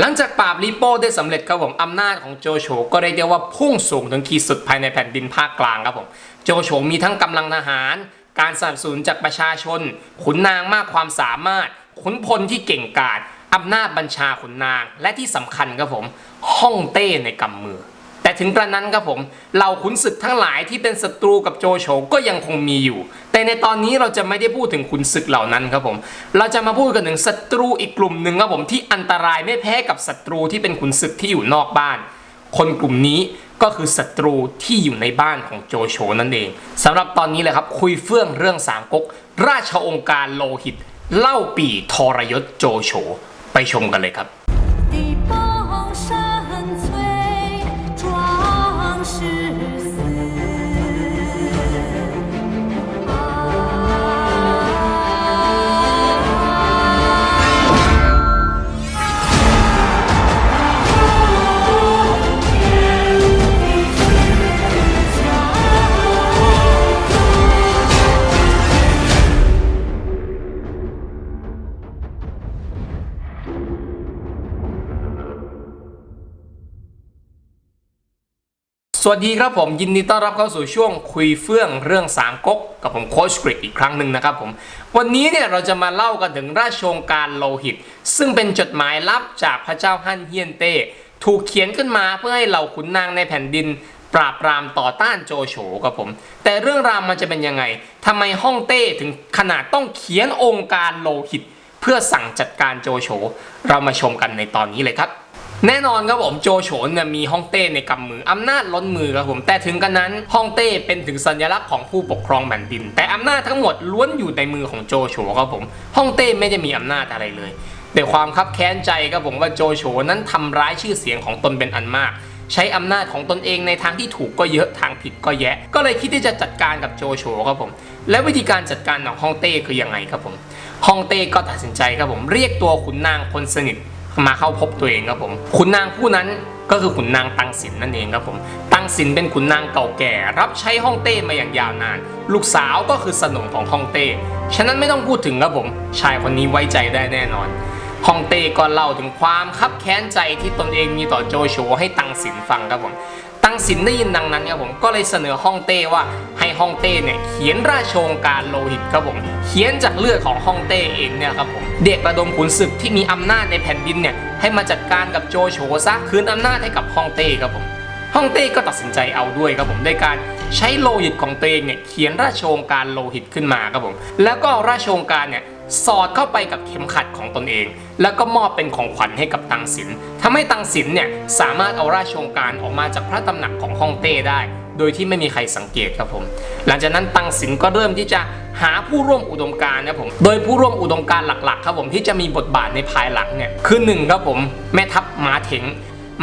หลังจากปราบลิโป้ได้สำเร็จครับผมอำนาจของโจโฉก็เรียกได้ว่าพุ่งสูงถึงขีดสุดภายในแผ่นดินภาคกลางครับผมโจโฉมีทั้งกำลังทหาร การสนับสนุนจากประชาชน ขุนนางมากความสามารถ ขุนพลที่เก่งกาจอำนาจบัญชาขุนนาง และที่สำคัญครับผม ห้องเต้ในกำมือ แต่ถึงกระนั้นครับผมเหล่าขุนศึกทั้งหลายที่เป็นศัตรูกับโจโฉก็ยังคงมีอยู่ แต่ในตอนนี้เราจะไม่ได้พูดถึงขุนศึกเหล่านั้นครับผม เราจะมาพูดกันถึงศัตรูอีกกลุ่มหนึ่งครับผมที่อันตรายไม่แพ้กับศัตรูที่เป็นขุนศึกที่อยู่นอกบ้าน คนกลุ่มนี้ก็คือศัตรูที่อยู่ในบ้านของโจโฉนั่นเองสำหรับตอนนี้เลยครับคุยเฟื่องเรื่องสามก๊กราชองค์การโลหิต เล่าปีทรยศโจโฉไปชมกันเลยครับ สวัสดีครับผมยินดีต้อนรับเข้าสู่ช่วงคุยเฟื่องเรื่องสามก๊กกับผมโค้ชกริกอีกครั้งหนึ่งนะครับผมวันนี้เนี่ยเราจะมาเล่ากันถึงราชองการโลหิต ซึ่งเป็นจดหมายลับจากพระเจ้าฮั่นเฮียนเต้ถูกเขียนขึ้นมาเพื่อให้เหล่าขุนนางในแผ่นดิน ปราบปรามต่อต้านโจโฉครับผม แต่เรื่องราวมันจะเป็นยังไงทำไมฮ่องเต้ถึงขนาดต้องเขียนองค์การโลหิต เพื่อสั่งจัดการโจโฉเรามาชมกันในตอนนี้เลยครับ แน่นอนครับผมโจโฉเนี่ยมีฮ่องเต้ในกำมืออำนาจล้นมือครับผมแต่ถึงกันนั้นฮ่องเต้เป็นถึงสัญลักษณ์ของผู้ปกครองแผ่นดิน แต่อำนาจทั้งหมดล้วนอยู่ในมือของโจโฉครับผมฮ่องเต้ไม่ได้มีอำนาจอะไรเลยแต่ความคับแค้นใจครับผมว่าโจโฉนั้นทำร้ายชื่อเสียงของตนเป็นอันมากใช้อำนาจของตนเองในทางที่ถูกก็เยอะทางผิดก็แยะ ก็เลยคิดที่จะจัดการกับโจโฉครับผม และวิธีการจัดการของฮ่องเต้คือยังไงครับผมฮ่องเต้ก็ตัดสินใจครับผมเรียกตัวขุนนางคนสนิท มาเข้าพบตัวเองครับผมขุนนางผู้นั้นก็คือขุนนางตังสินนั่นเองครับผมตังสินเป็นขุนนางเก่าแก่ รับใช้ฮ่องเต้มาอย่างยาวนาน ลูกสาวก็คือสนมของฮ่องเต้ฉะนั้นไม่ต้องพูดถึงครับผม ชายคนนี้ไว้ใจได้แน่นอนฮ่องเต้ก็เล่าถึงความคับแค้นใจที่ตนเองมีต่อโจโฉให้ตังสินฟังครับผม สินได้ยินดังนั้นครับผมก็เลยเสนอฮ่องเต้ว่าให้ฮ่องเต้เนี่ยเขียนราชโองการโลหิตครับผมเขียนจากเลือดของฮ่องเต้เองเนี่ยครับผมเด็กระดมขุนศึกที่มีอำนาจในแผ่นดินเนี่ยให้มาจัดการกับโจโฉซะคืนอำนาจให้กับฮ่องเต้ครับผมฮ่องเต้ก็ตัดสินใจเอาด้วยครับผมด้วยการใช้โลหิตของตัวเองเนี่ยเขียนราชโองการโลหิตขึ้นมาครับผมแล้วก็ราชโองการเนี่ย สอดเข้าไปกับเข็มขัดของตนเอง แล้วก็มอบเป็นของขวัญให้กับตังสินทำให้ตังสินเนี่ยสามารถเอาราชโองการออกมาจากพระตำหนักของฮ่องเต้ได้ โดยที่ไม่มีใครสังเกตครับผม หลังจากนั้นตังสินก็เริ่มที่จะหาผู้ร่วมอุดมการณ์นะผมโดยผู้ร่วมอุดมการณ์หลักๆ ครับผมที่จะมีบทบาทในภายหลังเนี่ยคือหนึ่งครับผมแม่ทัพม้าเถง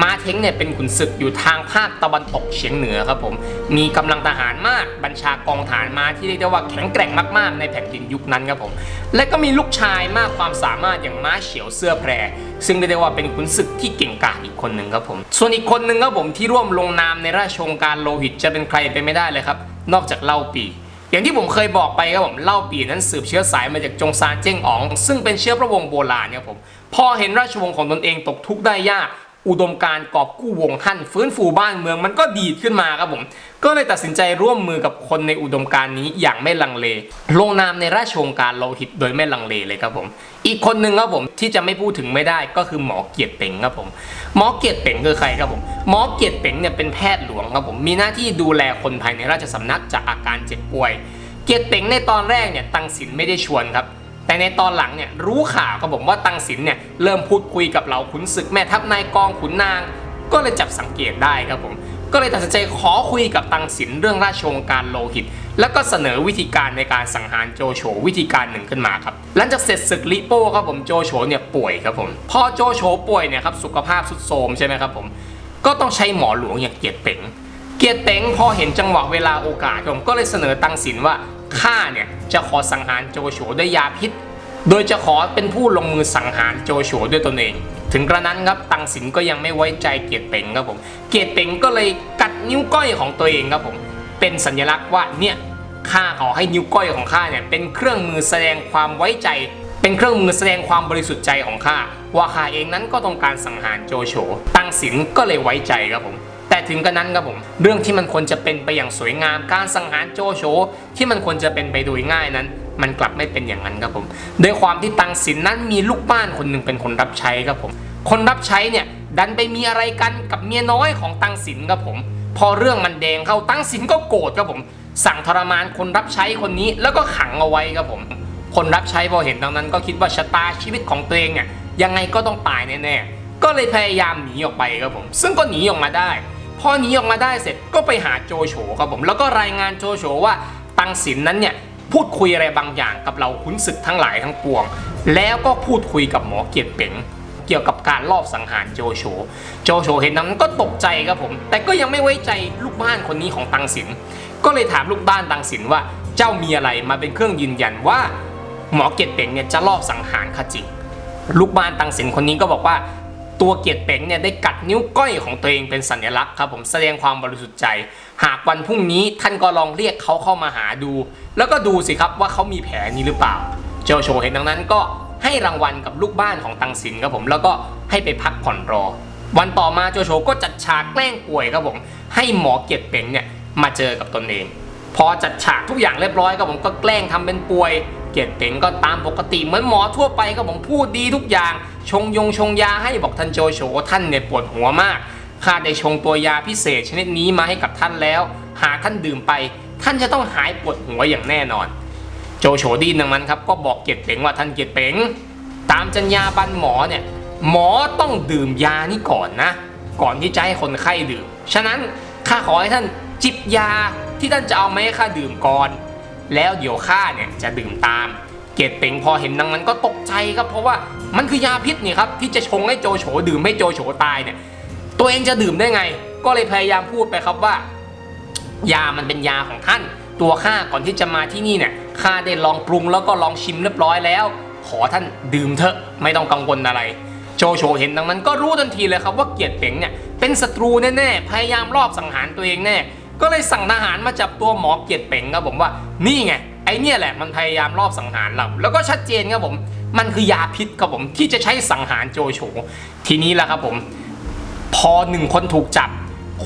มาเทงเนี่ยเป็นขุนศึกอยู่ทางภาคตะวันตกเฉียงเหนือครับผม มีกำลังทหารมากบัญชากองทหารมาที่เรียกได้ว่าแข็งแกร่งมากๆ ในแผ่นดินยุคนั้นครับผม และก็มีลูกชายมากความสามารถอย่างม้าเฉียวเสื้อแพร ซึ่งเรียกได้ว่าเป็นขุนศึกที่เก่งกาจอีกคนหนึ่งครับผม ส่วนอีกคนหนึ่งครับผมที่ร่วมลงนามในราชโองการโลหิตจะเป็นใครไปไม่ได้เลยครับ นอกจากเล่าปีอย่างที่ผมเคยบอกไปครับผมเล่าปีนั้นสืบเชื้อสายมาจากจงซานเจ้งอ๋อง ซึ่งเป็นเชื้อพระวงศ์โบราณครับผมพอเห็นราชวงศ์ของตนเองตกทุกข์ได้ยาก อุดมการ์กอบกู้วงฮั่นฟื้นฟูบ้านเมืองมันก็ดีขึ้นมาครับผม ก็เลยตัดสินใจร่วมมือกับคนในอุดมการ์นี้อย่างไม่ลังเล ลงนามในราชโองการโลหิตโดยไม่ลังเลเลยครับผม อีกคนหนึ่งครับผมที่จะไม่พูดถึงไม่ได้ก็คือหมอเกียรติเป่งครับผม หมอเกียรติเป่งคือใครครับผม หมอเกียรติเป่งเนี่ยเป็นแพทย์หลวงครับผม มีหน้าที่ดูแลคนภายในราชสำนักจากอาการเจ็บป่วย เกียรติเป่งในตอนแรกเนี่ยตังสินไม่ได้ชวนครับ แต่ในตอนหลังเนี่ยรู้ข่าวครับผมว่าตังสินเนี่ยเริ่มพูดคุยกับเหล่าขุนศึกแม่ทัพนายกองขุนนาง ก็เลยจับสังเกตได้ครับผม ก็เลยตัดสินใจขอคุยกับตังสินเรื่องราชโองการโลหิต แล้วก็เสนอวิธีการในการสังหารโจโฉวิธีการหนึ่งขึ้นมาครับหลังจากเสร็จศึกลิโป้ครับผมโจโฉเนี่ยป่วยครับผมพอโจโฉป่วยเนี่ยครับสุขภาพทรุดโทรมใช่ไหมครับผมก็ต้องใช้หมอหลวงอย่างเกียรติเป๋งเกียรติเป๋งพอเห็นจังหวะเวลาโอกาสผมก็เลยเสนอตังสินว่า ข้าเนี่ยจะขอสังหารโจโฉด้วยยาพิษ โดยจะขอเป็นผู้ลงมือสังหารโจโฉด้วยตนเอง ถึงกระนั้นครับตังสินก็ยังไม่ไว้ใจเกียรติเป๋งครับผม เกียรติเป๋งก็เลยกัดนิ้วก้อยของตัวเองครับผม เป็นสัญลักษณ์ว่าเนี่ยข้าขอให้นิ้วก้อยของข้าเนี่ยเป็นเครื่องมือแสดงความไว้ใจ เป็นเครื่องมือแสดงความบริสุทธิ์ใจของข้า ว่าข้าเองนั้นก็ต้องการสังหารโจโฉตังสินก็เลยไว้ใจครับผมแต่ถึงกระนั้นครับผม เรื่องที่มันควรจะเป็นไปอย่างสวยงาม การสังหารโจโฉที่มันควรจะเป็นไปโดยง่ายนั้น มันกลับไม่เป็นอย่างนั้นครับผมโดยความที่ตังสินนั้นมีลูกบ้านคนหนึ่งเป็นคนรับใช้ครับผม คนรับใช้เนี่ยดันไปมีอะไรกันกับเมียน้อยของตังสินครับผม พอเรื่องมันแดงเข้าตังสินก็โกรธครับผม สั่งทรมานคนรับใช้คนนี้แล้วก็ขังเอาไว้ครับผม คนรับใช้พอเห็นดังนั้นก็คิดว่าชะตาชีวิตของตัวเองเนี่ย ยังไงก็ต้องตายแน่ๆ ก็เลยพยายามหนีออกไปครับผม ซึ่งก็หนีออกมาได้ พอหนีออกมาได้เสร็จก็ไปหาโจโฉครับผม แล้วก็รายงานโจโฉว่าตังสินนั้นเนี่ยพูดคุยอะไรบางอย่างกับเราขุนศึกทั้งหลายทั้งปวง แล้วก็พูดคุยกับหมอเกียรติเป๋งเกี่ยวกับการลอบสังหารโจโฉ โจโฉเห็นนั้นก็ตกใจครับผม แต่ก็ยังไม่ไว้ใจลูกบ้านคนนี้ของตังสิน ก็เลยถามลูกบ้านตังสินว่าเจ้ามีอะไรมาเป็นเครื่องยืนยันว่า หมอเกียรติเป๋งเนี่ยจะลอบสังหารข้าจริง ลูกบ้านตังสินคนนี้ก็บอกว่าตัวเกียรติเป๋งเนี่ยได้กัดนิ้วก้อยของตัวเองเป็นสัญลักษณ์ครับผมแสดงความบริสุทธิ์ใจ หากวันพรุ่งนี้ท่านก็ลองเรียกเขาเข้ามาหาดู แล้วก็ดูสิครับว่าเขามีแผลนี้หรือเปล่าโจโฉเห็นดังนั้นก็ให้รางวัลกับลูกบ้านของตังสินครับผมแล้วก็ให้ไปพักผ่อนรอ วันต่อมาโจโฉก็จัดฉากแกล้งป่วยครับผมให้หมอเกียรติเป๋งเนี่ยมาเจอกับตนเอง พอจัดฉากทุกอย่างเรียบร้อยครับผมก็แกล้งทำเป็นป่วย เกติเป๋งก็ตามปกติเหมือนหมอทั่วไปครับผมพูดดีทุกอย่าง ชงยงชงยาให้บอกท่านโจโฉท่านเนี่ยปวดหัวมากข้าได้ชงตัวยาพิเศษชนิดนี้มาให้กับท่านแล้ว หากท่านดื่มไป ท่านจะต้องหายปวดหัวอย่างแน่นอน โจโฉดีดังนั้นครับก็บอกเกียรติเป๋งว่าท่านเกียรติเป๋งตามจรรยาบรรณหมอเนี่ยหมอต้องดื่มยานี่ก่อนนะ ก่อนที่จะให้คนไข้ดื่ม ฉะนั้นข้าขอให้ท่านจิบยาที่ท่านจะเอามาให้ข้าดื่มก่อน แล้วเดี๋ยวข้าเนี่ยจะดื่มตาม เกยรตเป่งพอเห็นดังนั้นก็ตกใจครับเพราะว่ามันคือยาพิษนี่ครับที่จะชงให้โจโฉดื่มให้โจโฉตายเนี่ยตัวเองจะดื่มได้ไง ก็เลยพยายามพูดไปครับว่า ยามันเป็นยาของท่าน ตัวข้าก่อนที่จะมาที่นี่เนี่ยข้าได้ลองปรุงแล้วก็ลองชิมเรียบร้อยแล้ว ขอท่านดื่มเถอะไม่ต้องกังวลอะไรโจโฉเห็นดังนั้นก็รู้ทันทีเลยครับว่าเกียรติเป๋งเนี่ยเป็นศัตรูแน่ๆพยายามรอบสังหารตัวเองแน่ ก็เลยสั่งทหารมาจับตัวหมอเกียรติเป๋งครับผมว่า นี่ไงไอเนี่ยแหละมันพยายามรอบสังหารเราแล้วก็ชัดเจนครับผม มันคือยาพิษครับผมที่จะใช้สังหารโจโฉทีนี้แหละครับผม พอหนึ่งคนถูกจับ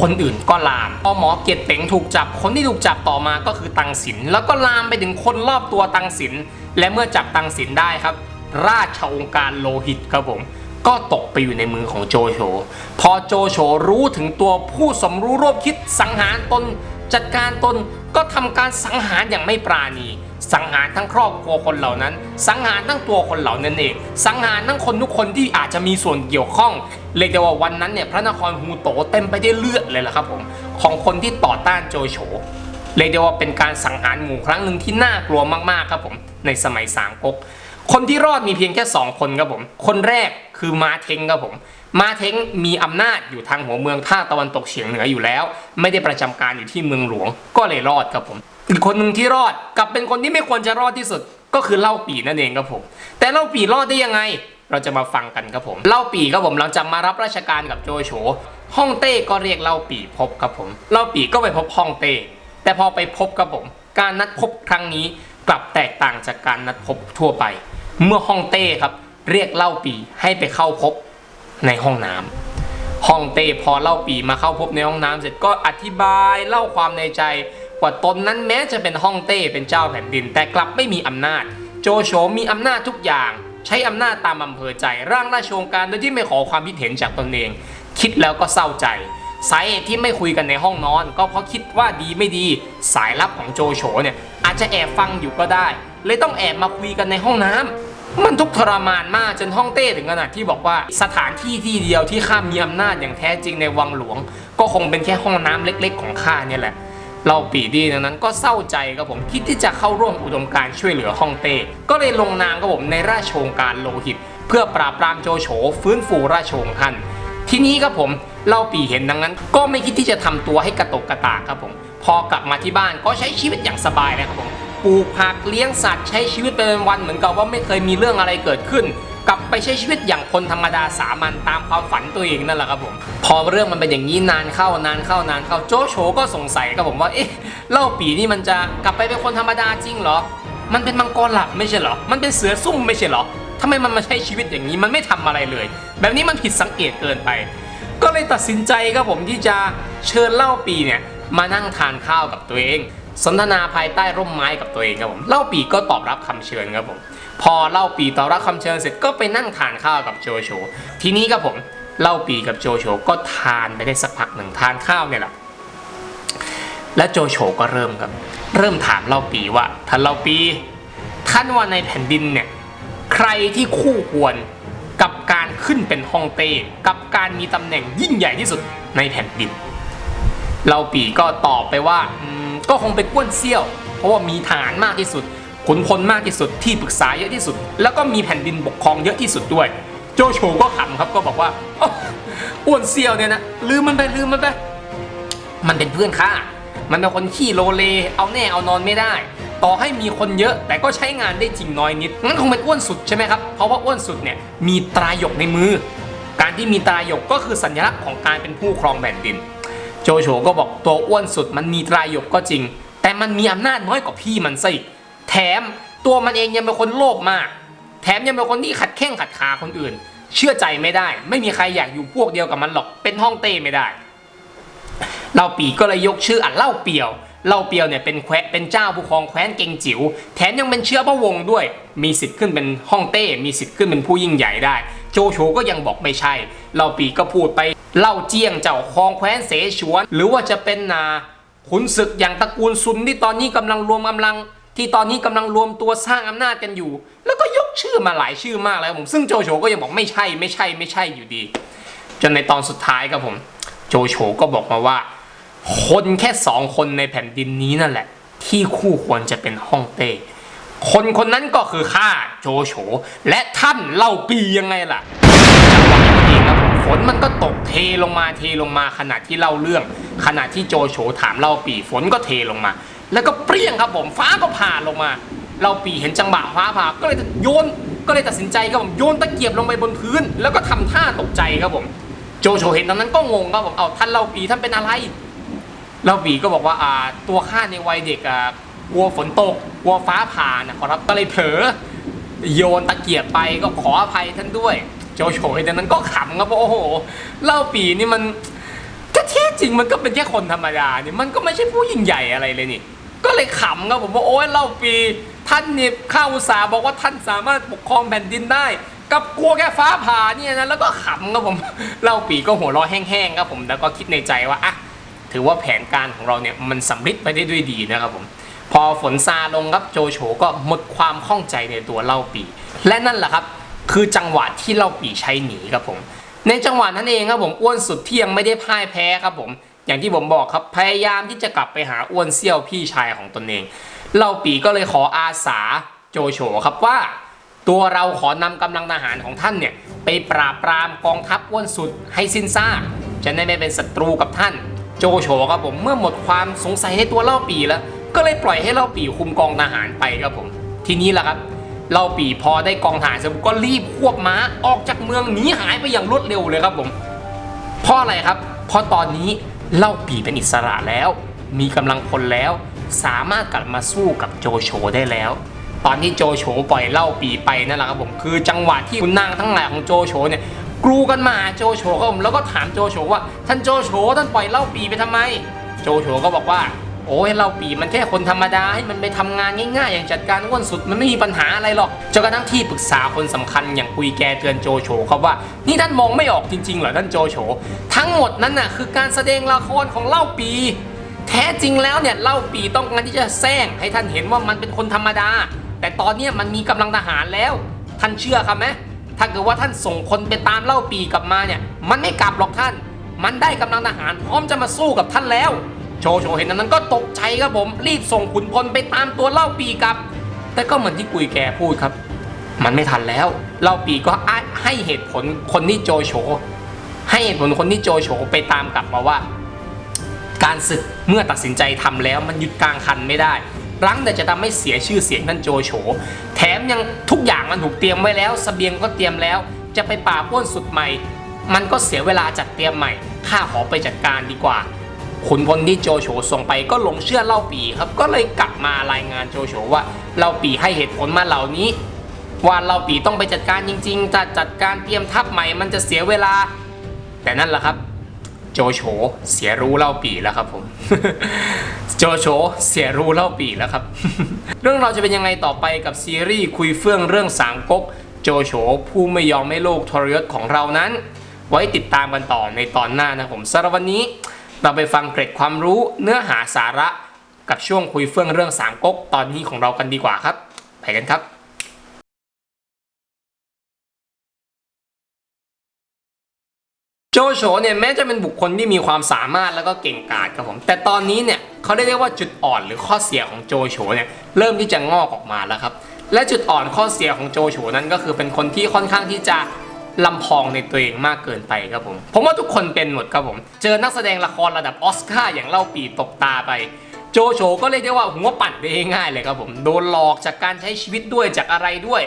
คนอื่นก็ลาม พอหมอเกียรติเป๋งถูกจับ คนที่ถูกจับต่อมาก็คือตังสิน แล้วก็ลามไปถึงคนรอบตัวตังสิน และเมื่อจับตังสินได้ครับ ราชองค์การโลหิตครับผม ก็ตกไปอยู่ในมือของโจโฉพอโจโฉรู้ถึงตัวผู้สมรู้ร่วมคิดสังหารตน จัดการตนก็ทำการสังหารอย่างไม่ปราณีสังหารทั้งครอบครัวคนเหล่านั้น สังหารทั้งตัวคนเหล่านั้นเอง สังหารทั้งคนทุกคนที่อาจจะมีส่วนเกี่ยวข้อง เรียกได้ว่าวันนั้นเนี่ยพระนครฮูโตเต็มไปด้วยเลือดเลยล่ะครับผมของคนที่ต่อต้านโจโฉ เรียกได้ว่าเป็นการสังหารหมู่ครั้งหนึ่งที่น่ากลัวมากๆครับผมในสมัยสามก๊ก คนที่รอดมีเพียงแค่ 2 คนครับผม คนแรกคือมาเทงครับผม มาเทงมีอำนาจอยู่ทางหัวเมืองภาคตะวันตกเฉียงเหนืออยู่แล้ว ไม่ได้ประจำการอยู่ที่เมืองหลวง ก็เลยรอดครับผม อีกคนหนึ่งที่รอดกับเป็นคนที่ไม่ควรจะรอดที่สุด ก็คือเล่าปีนั่นเองครับผม แต่เล่าปีรอดได้ยังไง เราจะมาฟังกันครับผม เล่าปีครับผมหลังจากมารับราชการกับโจโฉฮ่องเต้ก็เรียกเล่าปีพบครับผม เล่าปีก็ไปพบฮ่องเต้ แต่พอไปพบครับผม การนัดพบครั้งนี้กลับแตกต่างจากการนัดพบทั่วไป เมื่อฮ่องเต้ครับ เรียกเล่าปีให้ไปเข้าพบในห้องน้ำฮ่องเต้พอเล่าปีมาเข้าพบในห้องน้ำเสร็จก็อธิบายเล่าความในใจว่าตนนั้นแม้จะเป็นฮ่องเต้เป็นเจ้าแผ่นดิน แต่กลับไม่มีอำนาจ โจโฉมีอำนาจทุกอย่าง ใช้อำนาจตามอำเภอใจ ร่างราชโองการโดยที่ไม่ขอความคิดเห็นจากตนเอง คิดแล้วก็เศร้าใจสาเหตุที่ไม่คุยกันในห้องนอน ก็เพราะคิดว่าดีไม่ดีสายลับของโจโฉเนี่ยอาจจะแอบฟังอยู่ก็ได้ เลยต้องแอบมาคุยกันในห้องน้ำ มันทุกทรมานมากจนห้องเต้ถึงขนาดที่บอกว่าสถานที่ที่เดียวที่ข้ามีอำนาจอย่างแท้จริงในวังหลวง ก็คงเป็นแค่ห้องน้ำเล็ก ๆ ของข้าเนี่ยแหละเราปีดีดังนั้นก็เศร้าใจครับผมคิดที่จะเข้าร่วมอุดมการช่วยเหลือฮ่องเต้ก็เลยลงนามครับผมในราชโองการโลหิต เพื่อปราบปรามโจโฉฟื้นฟูราชวงศ์ท่านทีนี้ครับผมเล่าปีเห็นดังนั้น ก็ไม่คิดที่จะทำตัวให้กระตกกระตากครับผม พอกลับมาที่บ้านก็ใช้ชีวิตอย่างสบายเลยครับผม ปลูกผักเลี้ยงสัตว์ใช้ชีวิตไปวันเหมือนกับว่าไม่เคยมีเรื่องอะไรเกิดขึ้น กลับไปใช้ชีวิตอย่างคนธรรมดาสามัญตามความฝันตัวเองนั่นแหละครับผม พอเรื่องมันเป็นอย่างนี้นานเข้านานเข้านานเข้าโจโฉก็สงสัยครับผมว่าเอ๊ะเล่าปีนี่มันจะกลับไปเป็นคนธรรมดาจริงเหรอ มันเป็นมังกรหลับไม่ใช่เหรอ มันเป็นเสือซุ่มไม่ใช่เหรอทำไมมันมาใช้ชีวิตอย่างนี้มันไม่ทำอะไรเลย แบบนี้มันผิดสังเกตเกินไป ก็เลยตัดสินใจครับผมที่จะเชิญเล่าปีเนี่ยมานั่งทานข้าวกับตัวเอง สนทนาภายใต้ร่มไม้กับตัวเองครับผมเล่าปีก็ตอบรับคำเชิญครับผม พอเล่าปีตอบรับคำเชิญเสร็จก็ไปนั่งทานข้าวกับโจโฉทีนี้ครับผมเล่าปีกับโจโฉก็ทานไปได้สักพักหนึ่งทานข้าวเนี่ยแหละและโจโฉก็เริ่มครับ เริ่มถามเล่าปีว่าท่านเล่าปีท่านว่าในแผ่นดินเนี่ยใครที่คู่ควรกับการขึ้นเป็นฮ่องเต้กับการมีตำแหน่งยิ่งใหญ่ที่สุดในแผ่นดิน เล่าปีก็ตอบไปว่า ก็คงเป็นก้วนเซี่ยว เพราะว่ามีฐานมากที่สุดขุนพลมากที่สุดที่ปรึกษาเยอะที่สุด แล้วก็มีแผ่นดินปกครองเยอะที่สุดด้วย โจโฉก็ขำครับก็บอกว่าอ้วอ้วนเซี่ยวเนี่ยนะลืมมันไปลืมมันไปมันเป็นเพื่อนข้ามันเป็นคนขี้โลเล เอาแน่เอานอนไม่ได้ ต่อให้มีคนเยอะแต่ก็ใช้งานได้จริงน้อยนิดงั้นคงเป็นอ้วนสุดใช่ไหมครับเพราะว่าอ้วนสุดเนี่ยมีตราหยกในมือ การที่มีตราหยกก็คือสัญลักษณ์ของการเป็นผู้ครองแผ่นดิน โจโฉก็บอกตัวอ้วนสุดมันมีตราหยกก็จริง แต่มันมีอำนาจน้อยกว่าพี่มันซะอีกแถมตัวมันเองยังเป็นคนโลภมาก แถมยังเป็นคนที่ขัดแข้งขัดขาคนอื่น เชื่อใจไม่ได้ ไม่มีใครอยากอยู่พวกเดียวกับมันหรอกเป็นห้องเต้ไม่ได้เล่าปีก็เลยยกชื่ออันเล่าเปียวเล่าเปียวเนี่ยเป็นแควเป็นเจ้าผู้ครองแคว้นเกงจิ๋วแถมยังเป็นเชื้อพระวงศ์ด้วย มีสิทธิ์ขึ้นเป็นฮ่องเต้ มีสิทธิ์ขึ้นเป็นผู้ยิ่งใหญ่ได้ โจโฉก็ยังบอกไม่ใช่ เล่าปีก็พูดไป เล่าเจียงเจ้าคองแคว้นเสฉวน หรือว่าจะเป็นนาขุนศึกอย่างตระกูลซุนที่ตอนนี้กำลังรวมกำลัง ที่ตอนนี้กำลังรวมตัวสร้างอำนาจกันอยู่ แล้วก็ยกชื่อมาหลายชื่อมากแล้วผมซึ่งโจโฉก็ยังบอกไม่ใช่ไม่ใช่ไม่ใช่อยู่ดี จนในตอนสุดท้ายครับผมโจโฉก็บอกมาว่า คนแค่สองคนในแผ่นดินนี้นั่นแหละ ที่คู่ควรจะเป็นฮ่องเต้ คนคนนั้นก็คือข้าโจโฉและท่านเล่าปียังไงล่ะจังหวะนั้นเองครับฝนมันก็ตกเทลงมาเทลงมาขณะที่เล่าเรื่อง ขณะที่โจโฉถามเล่าปีฝนก็เทลงมา แล้วก็เปรี้ยงครับผมฟ้าก็ผ่าลงมา เล่าปีเห็นจังหวะฟ้าผ่าก็เลยโยนก็เลยตัดสินใจครับผมโยนตะเกียบลงไปบนพื้น แล้วก็ทำท่าตกใจครับผมโจโฉเห็นตอนนั้นก็งงครับผมเอาท่านเล่าปีท่านเป็นอะไรแล้วบีก็บอกว่าอ่าตัวข้าในวัยเด็กอะ กลัวฝนตกกลัวฟ้าผ่านะขอรับก็เลยเผลอโยนตะเกียบไปก็ขออภัยท่านด้วยโจโฉเห็นดังนั้นก็ขำครับโอ้โหเล่าปีนี่มันก็แท้จริงมันก็เป็นแค่คนธรรมดานี่มันก็ไม่ใช่ผู้ยิ่งใหญ่อะไรเลยนี่ ก็เลยขำครับผมว่าโอ้ยเล่าปี ท่านนี่ข้าอุตสาบอกว่าท่านสามารถปกครองแผ่นดินได้ กับกลัวแค่ฟ้าผ่าเนี่ยนะแล้วก็ขำครับผมเล่าปีก็หัวเราะแห้งๆครับผมแล้วก็คิดในใจว่าอะถือว่าแผนการของเราเนี่ยมันสำเร็จไปได้ด้วยดีนะครับผม พอฝนซาลงครับโจโฉก็หมดความข้องใจในตัวเล่าปี และนั่นแหละครับ คือจังหวะที่เล่าปีใช้หนีครับผม ในจังหวะนั้นเองครับผมอ้วนสุดที่ยังไม่ได้พ่ายแพ้ครับผม อย่างที่ผมบอกครับพยายามที่จะกลับไปหาอ้วนเซี่ยวพี่ชายของตนเอง เล่าปีก็เลยขออาสาโจโฉครับว่า ตัวเราขอนำกำลังทหารของท่านเนี่ยไปปราบปรามกองทัพอ้วนสุดให้สิ้นซากจะได้ไม่เป็นศัตรูกับท่าน โจโฉครับผมเมื่อหมดความสงสัยในตัวเล่าปีแล้ว ก็เลยปล่อยให้เล่าปีคุมกองทหารไปครับผม ทีนี้แหละครับเล่าปีพอได้กองทหารเสร็จก็รีบควบม้าออกจากเมืองหนีหายไปอย่างรวดเร็วเลยครับผมเพราะอะไรครับ เพราะตอนนี้เล่าปีเป็นอิสระแล้ว มีกำลังพลแล้ว สามารถกลับมาสู้กับโจโฉได้แล้ว ตอนที่โจโฉปล่อยเล่าปีไปนั่นแหละครับผมคือจังหวะที่คุณนางทั้งหลายของโจโฉเนี่ยกรูกันมาโจโฉครับผมแล้วก็ถามโจโฉว่า ท่านโจโฉท่านปล่อยเล่าปีไปทำไม โจโฉก็บอกว่า โอ้ยเล่าปีมันแค่คนธรรมดาให้มันไปทำงานง่ายๆ อย่างจัดการอ้วนสุดมันไม่มีปัญหาอะไรหรอกจนกระทั่งที่ปรึกษาคนสำคัญอย่างคุยแกเตือนโจโฉครับว่า นี่ท่านมองไม่ออกจริงๆเหรอท่านโจโฉทั้งหมดนั้นน่ะคือการแสดงละครของเล่าปี แท้จริงแล้วเนี่ยเล่าปีต้องการที่จะแซงให้ท่านเห็นว่ามันเป็นคนธรรมดา แต่ตอนนี้มันมีกำลังทหารแล้ว ท่านเชื่อครับไหมถ้าเกิดว่าท่านส่งคนไปตามเล่าปีกลับมาเนี่ย มันไม่กลับหรอกท่าน มันได้กำลังทหารพร้อมจะมาสู้กับท่านแล้ว โชโชเห็นดังนั้นก็ตกใจครับผม รีบส่งขุนพลไปตามตัวเล่าปีกับ แต่ก็เหมือนที่กุยแกพูดครับ มันไม่ทันแล้ว เล่าปีก็ให้เหตุผลคนที่โจโฉให้เหตุผลคนที่โจโฉไปตามกลับมาว่า การศึกเมื่อตัดสินใจทำแล้วมันหยุดกลางคันไม่ได้รั้งแต่จะทำให้เสียชื่อเสียงท่านโจโฉแถมยังทุกอย่างมันถูกเตรียมไว้แล้วสเสบียงก็เตรียมแล้ว จะไปป่าบป้วนสุดใหม่ มันก็เสียเวลาจัดเตรียมใหม่ ข้าขอไปจัดการดีกว่า ขุนพลที่โจโฉส่งไปก็หลงเชื่อเล่าปีครับก็เลยกลับมารายงานโจโฉว่าเล่าปีให้เหตุผลมาเหล่านี้ ว่าเราปีต้องไปจัดการจริงๆจะจัดการเตรียมทัพใหม่มันจะเสียเวลา แต่นั่นแหละครับ โจโฉเสียรู้เล่าปีแล้วครับผมโจโฉเสียรู้เล่าปีแล้วครับ เรื่องเราจะเป็นยังไงต่อไปกับซีรีส์คุยเฟื่องเรื่องสามก๊กโจโฉผู้ไม่ยอมให้โลกทรยศของเรานั้น ไว้ติดตามกันต่อในตอนหน้านะผมสำหรับวันนี้ เราไปฟังเกร็ดความรู้เนื้อหาสาระกับช่วงคุยเฟื่องเรื่องสามก๊กตอนนี้ของเรากันดีกว่าครับ ไปกันครับ โจโฉเนี่ยแม้จะเป็นบุคคลที่มีความสามารถแล้วก็เก่งกาจครับผม แต่ตอนนี้เนี่ยเขาได้เรียกว่าจุดอ่อนหรือข้อเสียของโจโฉเนี่ยเริ่มที่จะงอกออกมาแล้วครับ และจุดอ่อนข้อเสียของโจโฉนั้นก็คือเป็นคนที่ค่อนข้างที่จะ ลำพองในตัวเองมากเกินไปครับผม ผมว่าทุกคนเป็นหมดครับผม เจอนักแสดงละครระดับออสการ์อย่างเล่าปีตบตาไป โจโฉก็เรียกได้ว่าหัวปั่นได้ง่ายเลยครับผม โดนหลอกจากการใช้ชีวิตด้วยจากอะไรด้วย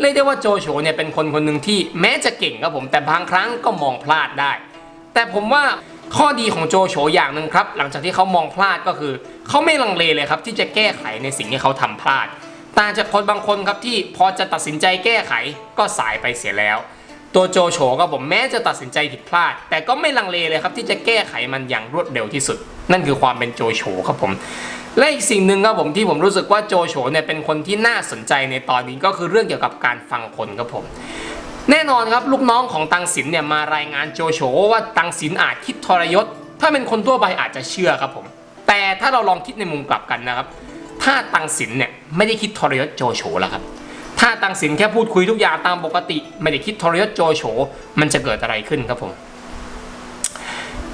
เรียกได้ว่าโจโฉเนี่ยเป็นคนคนหนึ่งที่แม้จะเก่งครับผมแต่บางครั้งก็มองพลาดได้ แต่ผมว่าข้อดีของโจโฉอย่างหนึ่งครับ หลังจากที่เขามองพลาดก็คือเขาไม่ลังเลเลยครับ ที่จะแก้ไขในสิ่งที่เขาทำพลาดต่างจากคนบางคนครับที่พอจะตัดสินใจแก้ไขก็สายไปเสียแล้ว ตัวโจโฉครับผมแม้จะตัดสินใจผิดพลาด แต่ก็ไม่ลังเลเลยครับที่จะแก้ไขมันอย่างรวดเร็วที่สุด นั่นคือความเป็นโจโฉครับผมและอีกสิ่งหนึ่งครับผมที่ผมรู้สึกว่าโจโฉเนี่ยเป็นคนที่น่าสนใจในตอนนี้ก็คือเรื่องเกี่ยวกับการฟังคนครับผม แน่นอนครับลูกน้องของตังสินเนี่ยมารายงานโจโฉว่าตังสินอาจคิดทรยศ ถ้าเป็นคนทั่วไปอาจจะเชื่อครับผม แต่ถ้าเราลองคิดในมุมกลับกันนะครับ ถ้าตังสินเนี่ยไม่ได้คิดทรยศโจโฉแล้วครับ ถ้าตังสินแค่พูดคุยทุกอย่างตามปกติ ไม่ได้คิดทรยศโจโฉมันจะเกิดอะไรขึ้นครับผม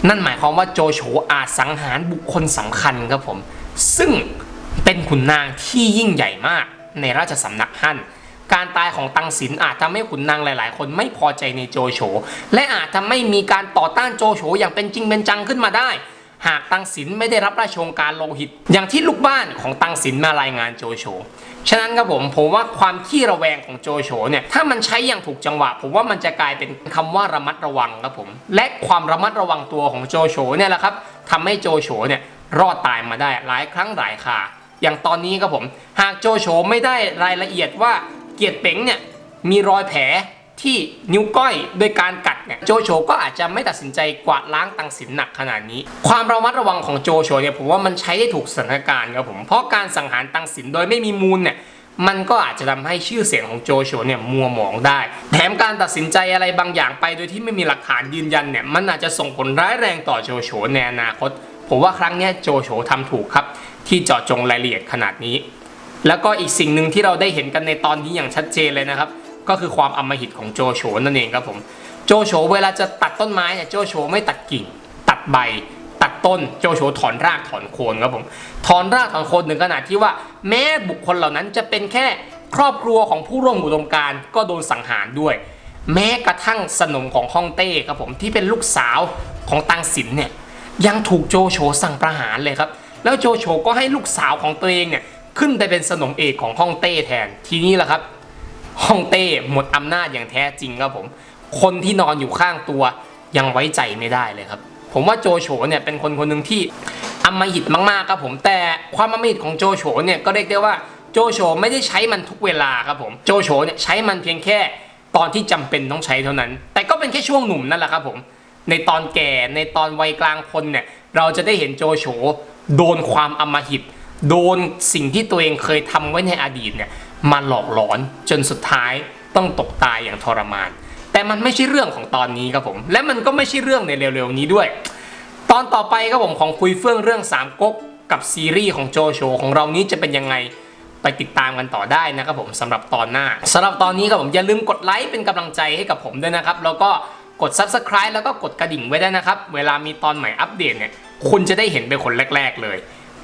นั่นหมายความว่าโจโฉอาจสังหารบุคคลสำคัญครับผม ซึ่งเป็นขุนนางที่ยิ่งใหญ่มากในราชสำนักฮั่นการตายของตังสินอาจทำให้ขุนนางหลาย ๆ คนไม่พอใจในโจโฉ และอาจทำให้มีการต่อต้านโจโฉอย่างเป็นจริงเป็นจังขึ้นมาได้ หากตังสินไม่ได้รับราชโองการโลหิต อย่างที่ลูกบ้านของตังสินมารายงานโจโฉ ฉะนั้นครับผมผมว่าความขี้ระแวงของโจโฉเนี่ยถ้ามันใช้อย่างถูกจังหวะ ผมว่ามันจะกลายเป็นคำว่าระมัดระวังครับผมและความระมัดระวังตัวของโจโฉเนี่ยแหละครับทำให้โจโฉเนี่ยรอดตายมาได้หลายครั้งหลายคาอย่างตอนนี้ครับผม หากโจโฉไม่ได้รายละเอียดว่าเกียรติเป๋งเนี่ยมีรอยแผล ที่นิ้วก้อยโดยการกัดเนี่ยโจโฉก็อาจจะไม่ตัดสินใจกวาดล้างตังสินหนักขนาดนี้ ความระมัดระวังของโจโฉเนี่ยผมว่ามันใช้ได้ถูกสถานการณ์ครับผมเพราะการสังหารตังสินโดยไม่มีมูลเนี่ยมันก็อาจจะทำให้ชื่อเสียงของโจโฉเนี่ยมัวหมองได้ แถมการตัดสินใจอะไรบางอย่างไปโดยที่ไม่มีหลักฐานยืนยันเนี่ยมันอาจจะส่งผลร้ายแรงต่อโจโฉในอนาคต ผมว่าครั้งนี้โจโฉทำถูกครับ ที่เจาะจงรายละเอียดขนาดนี้ แล้วก็อีกสิ่งหนึ่งที่เราได้เห็นกันในตอนนี้อย่างชัดเจนเลยนะครับ ก็คือความอำมหิตของโจโฉนั่นเองครับผมโจโฉเวลาจะตัดต้นไม้เนี่ยโจโฉไม่ตัดกิ่ง ตัดใบ ตัดต้นโจโฉถอนรากถอนโคนครับผมถอนรากถอนโคนถึงขนาดที่ว่า แม้บุคคลเหล่านั้นจะเป็นแค่ครอบครัวของผู้ร่วมอุดมการก็โดนสังหารด้วย แม้กระทั่งสนมของฮ่องเต้ครับผมที่เป็นลูกสาวของตังสินเนี่ยยังถูกโจโฉสั่งประหารเลยครับ แล้วโจโฉก็ให้ลูกสาวของตัวเองเนี่ยขึ้นไปเป็นสนมเอกของฮ่องเต้แทนทีนี้แหละครับ ฮ่องเต้หมดอำนาจอย่างแท้จริงครับผม คนที่นอนอยู่ข้างตัวยังไว้ใจไม่ได้เลยครับ ผมว่าโจโฉเนี่ยเป็นคนคนหนึ่งที่อำมหิตมากๆครับผม แต่ความอำมหิตของโจโฉเนี่ยก็เรียกได้ว่าโจโฉไม่ได้ใช้มันทุกเวลาครับผม โจโฉเนี่ยใช้มันเพียงแค่ตอนที่จำเป็นต้องใช้เท่านั้น แต่ก็เป็นแค่ช่วงหนุ่มนั่นแหละครับผม ในตอนแก่ในตอนวัยกลางคนเนี่ยเราจะได้เห็นโจโฉโดนความอำมหิต โดนสิ่งที่ตัวเองเคยทำไว้ในอดีตเนี่ย มาหลอกหลอนจนสุดท้ายต้องตกตายอย่างทรมาน แต่มันไม่ใช่เรื่องของตอนนี้ครับผม และมันก็ไม่ใช่เรื่องในเร็วๆนี้ด้วย ตอนต่อไปครับผมของคุยเฟื่องเรื่องสามก๊กกับซีรีส์ของโจโฉของเรานี้จะเป็นยังไงไปติดตามกันต่อได้นะครับผมสำหรับตอนหน้าสำหรับตอนนี้ครับผมอย่าลืมกดไลค์เป็นกำลังใจให้กับผมด้วยนะครับ แล้วก็กด Subscribe แล้วก็กดกระดิ่งไว้ได้นะครับ เวลามีตอนใหม่อัปเดตเนี่ยคุณจะได้เห็นเป็นคนแรก ๆ เลย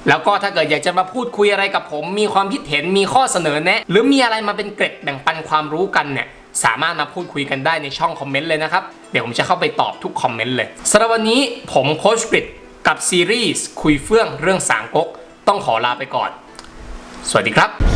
แล้วก็ถ้าเกิดอยากจะมาพูดคุยอะไรกับผม มีความคิดเห็นมีข้อเสนอแนะ หรือมีอะไรมาเป็นเกร็ดแบ่งปันความรู้กันเนี่ยสามารถมาพูดคุยกันได้ในช่องคอมเมนต์เลยนะครับ เดี๋ยวผมจะเข้าไปตอบทุกคอมเมนต์เลยสำหรับวันนี้ผมโค้ชกริดกับซีรีส์คุยเฟื่องเรื่องสามก๊กต้องขอลาไปก่อน สวัสดีครับ